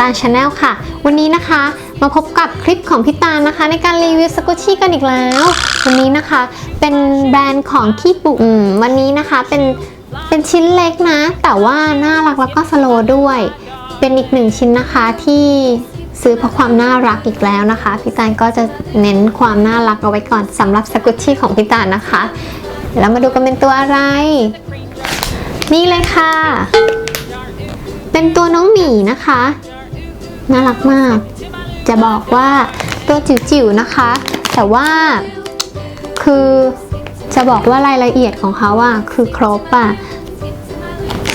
ตาลชาแนลค่ะ วันนี้นะคะ มาพบกับคลิปของพี่ตาลนะคะ ในการรีวิวสกุชชี่กันอีกแล้ว วันนี้นะคะเป็นแบรนด์ของขี้ปุกอืมวันนี้นะคะเป็นเป็นชิ้นเล็กนะ แต่ว่าน่ารักแล้วก็สโลด้วย เป็นอีกหนึ่งชิ้นนะคะที่ซื้อเพราะความน่ารักอีกแล้วนะคะพี่ตาลก็จะเน้นความน่ารักเอาไว้ก่อนสำหรับสกุชี่ของพี่ตาลนะคะแล้วมาดูกันเป็นตัวอะไร นี่เลยค่ะ เป็นตัวน้องหมีนะคะ น่ารักมาก จะบอกว่าตัวจิ๋วๆนะคะ แต่ว่าคือจะบอกว่ารายละเอียดของเขาอะคือครบอะ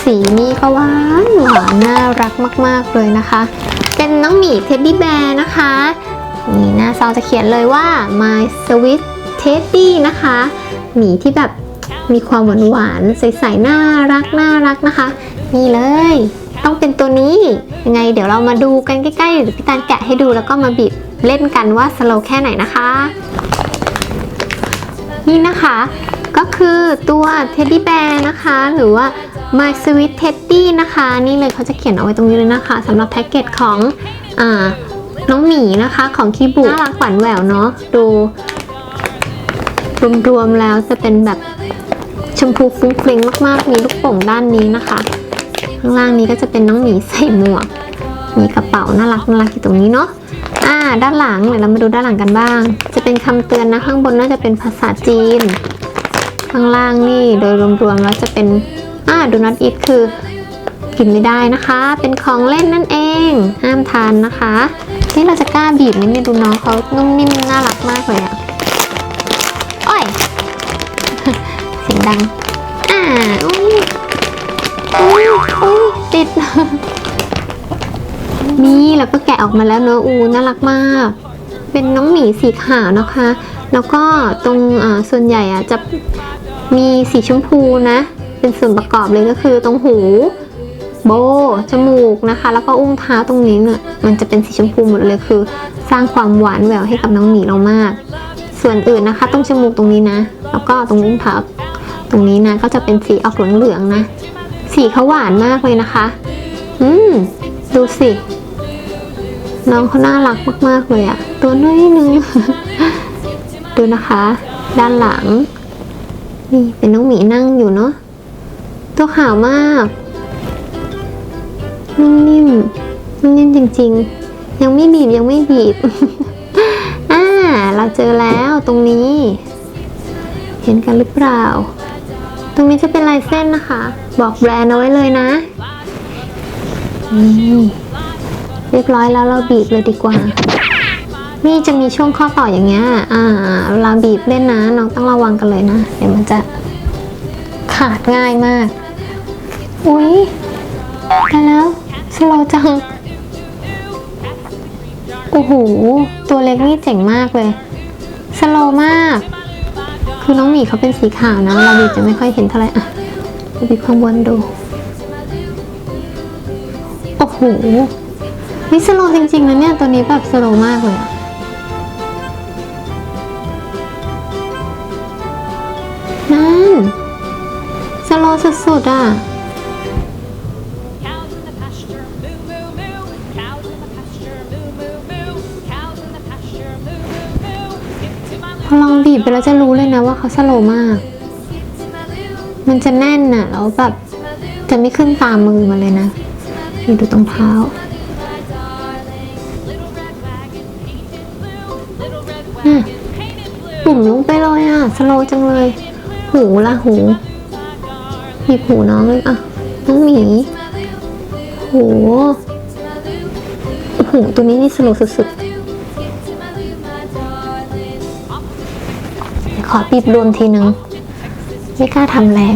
สีนี่ก็หวานหวานน่ารักมาก ๆ เลยนะคะ เป็นน้องหมีเทดดี้แบร์นะคะ นี่หน้าซองจะเขียนเลยว่า my sweet teddy นะคะ หมีที่แบบมีความหวานหวานๆใสๆน่ารักน่ารักนะคะ นี่เลย ต้องเป็นตัวนี้ยังไงเดี๋ยวเรามาดูกันใกล้ๆเดี๋ยวพี่ตาลแกะให้ดูแล้วก็มาบีบเล่นกันว่าสโลว์แค่ไหนนะคะ นี่นะคะ ก็คือตัว Teddy Bear นะคะ หรือว่า My Sweet Teddy นะคะ นี่เลยเขาจะเขียนเอาไว้ตรงนี้เลยนะคะสำหรับแพ็กเกจของอ่าน้องหมีนะคะของคิบุน่ารักหวานแหววเนาะดูรวมๆแล้วจะเป็นแบบชมพูฟุ้งเฟริ้งมากๆ มีลูกโป่งด้านนี้นะคะางล่างนี้ก็จะเป็นน้องหมีใส่หมวก มีกระเป๋าน่ารักน่ารักอยู่ตรงนี้เนาะอ่า ด้านหลังเดี๋ยวเรามาดูด้านหลังกันบ้าง จะเป็นคำเตือนนะข้างบนน่าจะเป็นภาษาจีน ข้างล่างนี่โดยรวมๆแล้วจะเป็นอ่า do not eat คือกินไม่ได้นะคะ เป็นของเล่นนั่นเอง ห้ามทานนะคะนี่เราจะกล้าบีบไหมเนี่ยดูน้องเขานุ่มนิ่มน่ารักมากเลยอะโอ้ยเสียงดังอ่า อุ้ยอุ้ยติด นี่แล้วก็แกะออกมาแล้วเนอะอูน่ารักมาก เป็นน้องหมีสีขาวนะคะ แล้วก็ตรงอ่าส่วนใหญ่อะจะมีสีชมพูนะ เป็นส่วนประกอบเลยก็คือตรงหู โบ จมูกนะคะ แล้วก็อุ้งเท้าตรงนี้เนี่ยมันจะเป็นสีชมพูหมดเลยคือ สร้างความหวานแหววให้กับน้องหมีเรามาก ส่วนอื่นนะคะตรงจมูกตรงนี้นะ แล้วก็ตรงอุ้งเท้าตรงนี้นะก็จะเป็นสีออกเหลืองๆนะ สีเขาหวานมากเลยนะคะ อืม ดูสิ น้องเขาน่ารักมากๆเลยอะตัวน้อยนึง ดูนะคะ ด้านหลัง นี่เป็นน้องหมีนั่งอยู่เนาะ ตัวขาวมาก นุ่มนิ่มนุ่มนิ่มจริง ๆ ยังไม่บีบยังไม่บีบ อ่า เราเจอแล้วตรงนี้ เห็นกันหรือเปล่า ตรงนี้จะเป็นลายเส้นนะคะ บอกแบรนด์เอาไว้เลยนะนี่เรียบร้อยแล้วเราบีบเลยดีกว่า นี่จะมีช่วงข้อต่ออย่างเงี้ย อ่าเวลาบีบเล่นนะน้องต้องระวังกันเลยนะ เดี๋ยวมันจะขาดง่ายมาก อุ๊ยไปแล้วสโลว์จัง โอ้โห ตัวเล็กนี่เจ๋งมากเลย สโลว์มาก คือน้องหมีเขาเป็นสีขาวนะเราบีบจะไม่ค่อยเห็นเท่าไหร่อะเราบีบข้างบนดู โอ้โหนี่สโลจริงๆนะเนี่ย ตัวนี้แบบสโลมากเลยอะนั่น สโลสุดๆอะ พอลองบีบไปแล้วจะรู้เลยนะว่าเขาสโลมาก มันจะแน่นน่ะ แล้วแบบจะไม่ขึ้นตามมือมาเลยนะ ดูตรงเท้า ปุ่มลงไปเลยอะ สโลจังเลย หูละหูหยิบหูน้องเลยอะ น้องหมีหโอ้โหตัวนี้นี่สโลสุดๆ ขอบีบรวมทีนึง ไม่กล้าทำแรง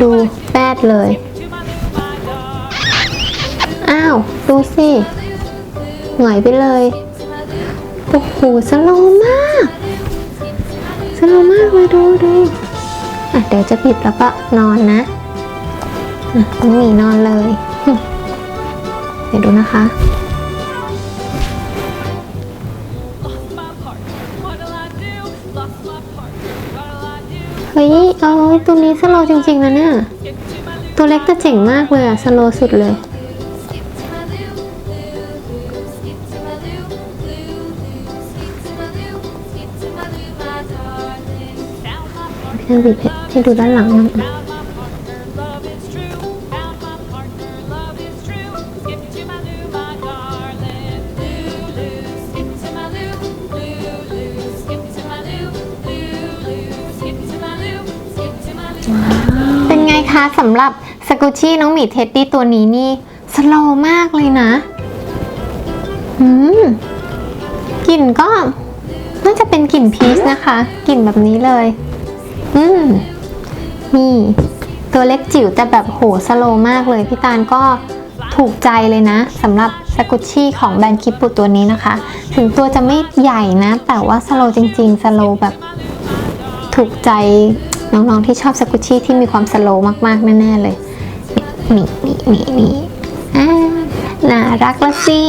ดูแปดเลย อ้าว ดูสิหงอยไปเลย โอ้โหสโลว์มากสโลว์มากเลยดูดูอะเดี๋ยวจะปิดแล้วก็นอนนะอะต้องหมีนอนเลย เดี๋ยวดูนะคะ เฮ้ยเอาตัวนี้สโลจริงๆนะเนี่ย ตัวเล็กแต่เจ๋งมากเลยอะสโลสุดเลย ยังบิดให้ดูด้านหลังนะ นไงคะสำหรับสกุชชี่น้องหมีเท็ดดี้ตัวนี้นี่สโลว์มากเลยนะอืมกลิ่นก็น่าจะเป็นกลิ่นพีชนะคะ กลิ่นแบบนี้เลย อืมนี่ ตัวเล็กจิ๋วแต่แบบโหสโลว์มากเลยพี่ตาลก็ถูกใจเลยนะสำหรับสกุชชี่ของแบรนด์คิปปุตัวนี้นะคะ ถึงตัวจะไม่ใหญ่นะ แต่ว่าสโลว์จริง ๆ สโลว์แบบถูกใจ น้องๆที่ชอบสกุชชี่ที่มีความสโลว์มากๆแน่ๆเลย นี่นี่นี่นี่อ่าน่ารักละสิ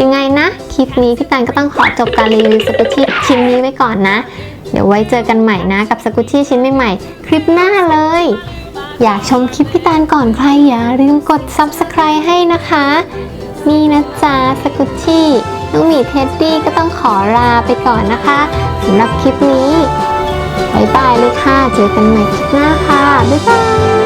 ยังไงนะ คลิปนี้พี่ตันก็ต้องขอจบการรีวิวสกุชชี่ชิ้นนี้ไว้ก่อนนะ เดี๋ยวไว้เจอกันใหม่นะกับสกุชชี่ชิ้นใหม่ๆคลิปหน้าเลย อยากชมคลิปพี่ตาลก่อนใครอย่าลืมกด subscribe ให้นะคะ นี่นะจ๊ะสกุชชี่น้องหมีเท็ดดี้ก็ต้องขอลาไปก่อนนะคะสำหรับคลิปนี้ บายบายเลยค่ะ เจอกันใหม่คลิปหน้าค่ะ บ๊ายบาย